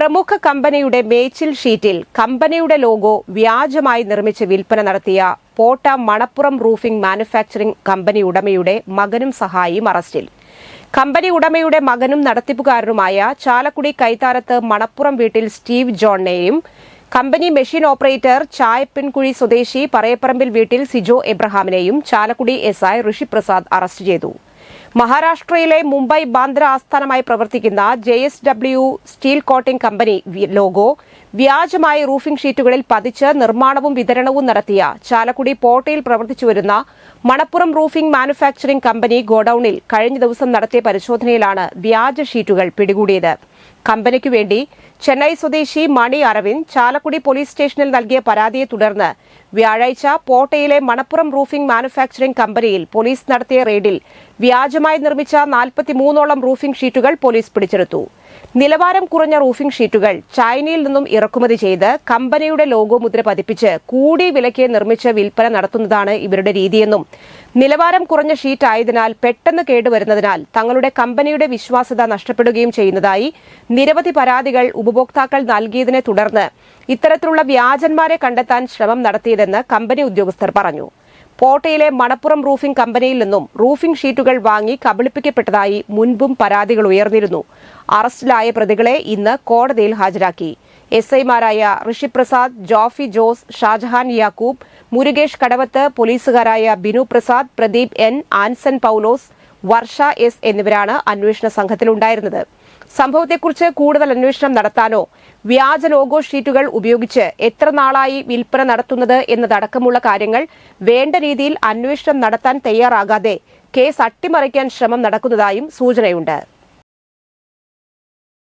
പ്രമുഖ കമ്പനിയുടെ മേച്ചിൽ ഷീറ്റിൽ കമ്പനിയുടെ ലോഗോ വ്യാജമായി നിർമ്മിച്ച് വിൽപ്പന നടത്തിയ Pota Manappuram roofing manufacturing company ഉടമയുടെ മകനും സഹായിയും അറസ്റ്റിൽ. കമ്പനി ഉടമയുടെ മകനും നടത്തിപ്പുകാരനുമായ ചാലക്കുടി കൈത്താരത്ത് മണപ്പുറം വീട്ടിൽ സ്റ്റീവ് ജോണിനെയും കമ്പനി മെഷീൻ ഓപ്പറേറ്റർ ചായപ്പിൻകുഴി സ്വദേശി പറയപ്പറമ്പിൽ വീട്ടിൽ സിജോ എബ്രഹാമിനെയും ചാലക്കുടി എസ്ഐ ഋഷിപ്രസാദ് അറസ്റ്റ് ചെയ്തു. മഹാരാഷ്ട്രയിലെ മുംബൈ ബാന്ദ്ര ആസ്ഥാനമായി പ്രവർത്തിക്കുന്ന J S W steel coating company logo വ്യാജമായി റൂഫിംഗ് ഷീറ്റുകളിൽ പതിച്ച് നിർമ്മാണവും വിതരണവും നടത്തിയ ചാലക്കുടി പോട്ടയിൽ പ്രവർത്തിച്ചുവരുന്ന മണപ്പുറം റൂഫിംഗ് മാനുഫാക്ചറിംഗ് കമ്പനി ഗോഡൌണിൽ കഴിഞ്ഞ ദിവസം നടത്തിയ പരിശോധനയിലാണ് വ്യാജ ഷീറ്റുകൾ പിടികൂടിയത്. കമ്പനിക്കു വേണ്ടി ചെന്നൈ സ്വദേശി മണി അരവിന്ദ് ചാലക്കുടി പോലീസ് സ്റ്റേഷനിൽ നൽകിയ പരാതിയെ തുടർന്ന് വ്യാഴാഴ്ച പോട്ടയിലെ മണപ്പുറം റൂഫിംഗ് മാനുഫാക്ചറിംഗ് കമ്പനിയിൽ പോലീസ് നടത്തിയ റെയ്ഡിൽ വ്യാജമായി നിർമ്മിച്ച നാൽപ്പത്തിമൂന്നോളം റൂഫിംഗ് ഷീറ്റുകൾ പോലീസ് പിടിച്ചെടുത്തു. നിലവാരം കുറഞ്ഞ റൂഫിംഗ് ഷീറ്റുകൾ ചൈനയിൽ നിന്നും ഇറക്കുമതി ചെയ്ത് കമ്പനിയുടെ ലോഗോ മുദ്ര പതിപ്പിച്ച് കൂടിയ വിലയ്ക്ക് നിർമ്മിച്ച വിൽപ്പന നടത്തുന്നതാണ് ഇവരുടെ രീതിയെന്നും നിലവാരം കുറഞ്ഞ ഷീറ്റ് ആയതിനാൽ പെട്ടെന്ന് കേടുവരുന്നതിനാൽ തങ്ങളുടെ കമ്പനിയുടെ വിശ്വാസ്യത നഷ്ടപ്പെടുകയും ചെയ്യുന്നതായി നിരവധി പരാതികൾ ഉപഭോക്താക്കൾ നൽകിയതിനെ തുടർന്ന് ഇത്തരത്തിലുള്ള വ്യാജന്മാരെ കണ്ടെത്താൻ ശ്രമം നടത്തിയതെന്ന് കമ്പനി ഉദ്യോഗസ്ഥർ പറഞ്ഞു. പോട്ടയിലെ മണപ്പുറം റൂഫിംഗ് കമ്പനിയിൽ നിന്നും റൂഫിംഗ് ഷീറ്റുകൾ വാങ്ങി കബളിപ്പിക്കപ്പെട്ടതായി മുൻപും പരാതികൾ ഉയർന്നിരുന്നു. അറസ്റ്റിലായ പ്രതികളെ ഇന്ന് കോടതിയിൽ ഹാജരാക്കി. എസ് ഐമാരായ Rishiprasad Jofi Jose Shajahan Yakub Murukesh Kadavath പോലീസുകാരായ Binu Prasad Pradeep N Anson Paulose Varsha S എന്നിവരാണ് അന്വേഷണ സംഘത്തിലുണ്ടായിരുന്നത്. സംഭവത്തെക്കുറിച്ച് കൂടുതൽ അന്വേഷണം നടത്താനോ വ്യാജ ലോഗോ ഷീറ്റുകൾ ഉപയോഗിച്ച് എത്ര നാളായി വിൽപ്പന നടത്തുന്നത് എന്നതടക്കമുള്ള കാര്യങ്ങൾ വേണ്ട രീതിയിൽ അന്വേഷണം നടത്താൻ തയ്യാറാകാതെ കേസ് അട്ടിമറിക്കാൻ ശ്രമം നടക്കുന്നതായും സൂചനയുണ്ട്.